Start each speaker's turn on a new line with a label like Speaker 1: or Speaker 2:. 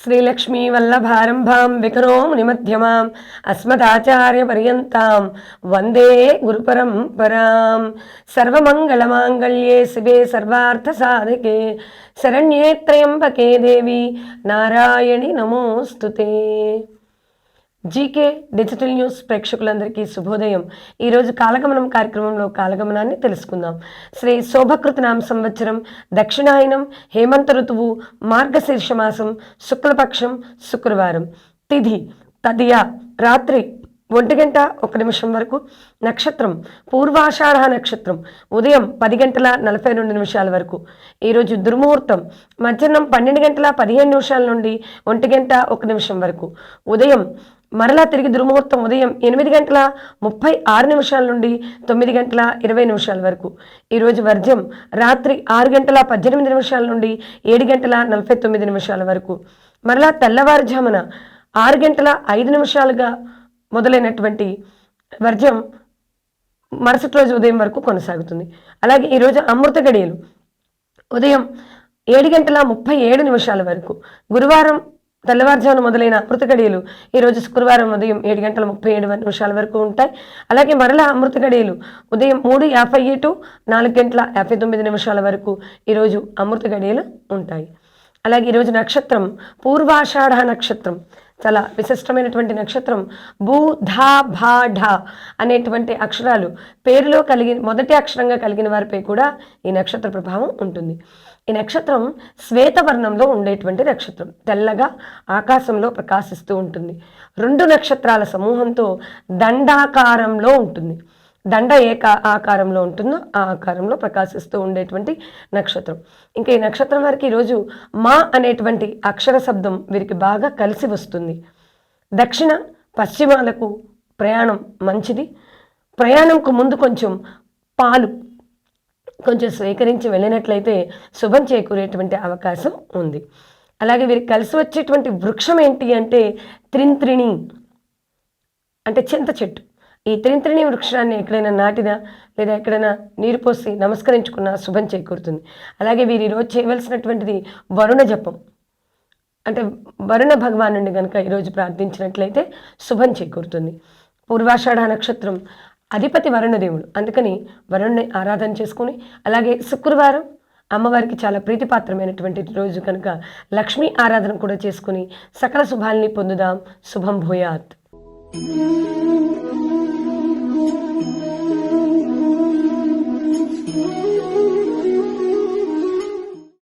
Speaker 1: శ్రీలక్ష్మీ వల్లభారంభాం వికరో మునిమధ్యమాం అస్మదాచార్యపర్యంతాం వందే గురుపరంపరాం సర్వమంగళమాంగళ్యే శివే సర్వార్థసాధకే శరణ్యే త్రయంబకే దేవి నారాయణి నమోస్తుతే జీకే డిజిటల్ న్యూస్ ప్రేక్షకులందరికీ శుభోదయం. ఈరోజు కాలగమనం కార్యక్రమంలో కాలగమనాన్ని తెలుసుకుందాం. శ్రీ శోభకృతనామ సంవత్సరం దక్షిణాయనం హేమంత ఋతువు మార్గశీర్ష మాసం శుక్లపక్షం శుక్రవారం. తిథి తదియ రాత్రి ఒంటి గంట ఒక నిమిషం వరకు. నక్షత్రం పూర్వాషాఢ నక్షత్రం ఉదయం పది గంటల నలభై రెండు నిమిషాల వరకు. ఈరోజు దుర్ముహూర్తం మధ్యాహ్నం పన్నెండు గంటల పదిహేను నిమిషాల నుండి ఒంటి గంట ఒక నిమిషం వరకు. ఉదయం మరలా తిరిగి దుర్ముహూర్తం ఉదయం ఎనిమిది గంటల ముప్పై ఆరు నిమిషాల నుండి తొమ్మిది గంటల ఇరవై నిమిషాల వరకు. ఈరోజు వర్జం రాత్రి ఆరు గంటల పద్దెనిమిది నిమిషాల నుండి ఏడు గంటల నలభై తొమ్మిది నిమిషాల వరకు. మరలా తెల్లవారుజామున ఆరు గంటల ఐదు నిమిషాలుగా మొదలైనటువంటి వర్జం మరుసటి రోజు ఉదయం వరకు కొనసాగుతుంది. అలాగే ఈరోజు అమృత గడియలు ఉదయం ఏడు గంటల ముప్పై ఏడు నిమిషాల వరకు. గురువారం తెల్లవారుజామున మొదలైన అమృత గడియలు ఈరోజు శుక్రవారం ఉదయం ఏడు గంటల ముప్పై ఏడు నిమిషాల వరకు ఉంటాయి. అలాగే మరలా అమృత గడియలు ఉదయం మూడు యాభై టు నాలుగు గంటల యాభై తొమ్మిది నిమిషాల వరకు ఈరోజు అమృత గడియలు ఉంటాయి. అలాగే ఈరోజు నక్షత్రం పూర్వాషాఢ నక్షత్రం. చాలా విశిష్టమైనటువంటి నక్షత్రం. భూ ధా భా ఢ అనేటువంటి అక్షరాలు పేరులో కలిగి మొదటి అక్షరంగా కలిగిన వారిపై కూడా ఈ నక్షత్ర ప్రభావం ఉంటుంది. ఈ నక్షత్రం శ్వేతవర్ణంలో ఉండేటువంటి నక్షత్రం. తెల్లగా ఆకాశంలో ప్రకాశిస్తూ ఉంటుంది. రెండు నక్షత్రాల సమూహంతో దండాకారంలో ఉంటుంది. దండ ఏ కా- ఆకారంలో ఉంటుందో ఆ ఆకారంలో ప్రకాశిస్తూ ఉండేటువంటి నక్షత్రం. ఇంకా ఈ నక్షత్రం వారికి ఈరోజు మా అనేటువంటి అక్షర శబ్దం వీరికి బాగా కలిసి వస్తుంది. దక్షిణ పశ్చిమాలకు ప్రయాణం మంచిది. ప్రయాణంకు ముందు కొంచెం పాలు కొంచెం స్వీకరించి వెళ్ళినట్లయితే శుభం చేకూరేటువంటి అవకాశం ఉంది. అలాగే వీరికి కలిసి వచ్చేటువంటి వృక్షం ఏంటి అంటే త్రింత్రిణి అంటే చింత చెట్టు. ఈ త్రింత్రిణి వృక్షాన్ని ఎక్కడైనా నాటినా లేదా ఎక్కడైనా నీరు పోసి నమస్కరించుకున్నా శుభం చేకూరుతుంది. అలాగే వీరు ఈరోజు చేయవలసినటువంటిది వరుణ జపం. అంటే వరుణ భగవానుడిని కనుక ఈరోజు ప్రార్థించినట్లయితే శుభం చేకూరుతుంది. పూర్వాషాఢ నక్షత్రం అధిపతి వరుణదేవుడు. అందుకని వరుణ్ణి ఆరాధన చేసుకుని అలాగే శుక్రవారం అమ్మవారికి చాలా ప్రీతిపాత్రమైనటువంటి రోజు కనుక లక్ష్మీ ఆరాధన కూడా చేసుకుని సకల శుభాల్ని పొందుదాం. శుభం భూయాత్.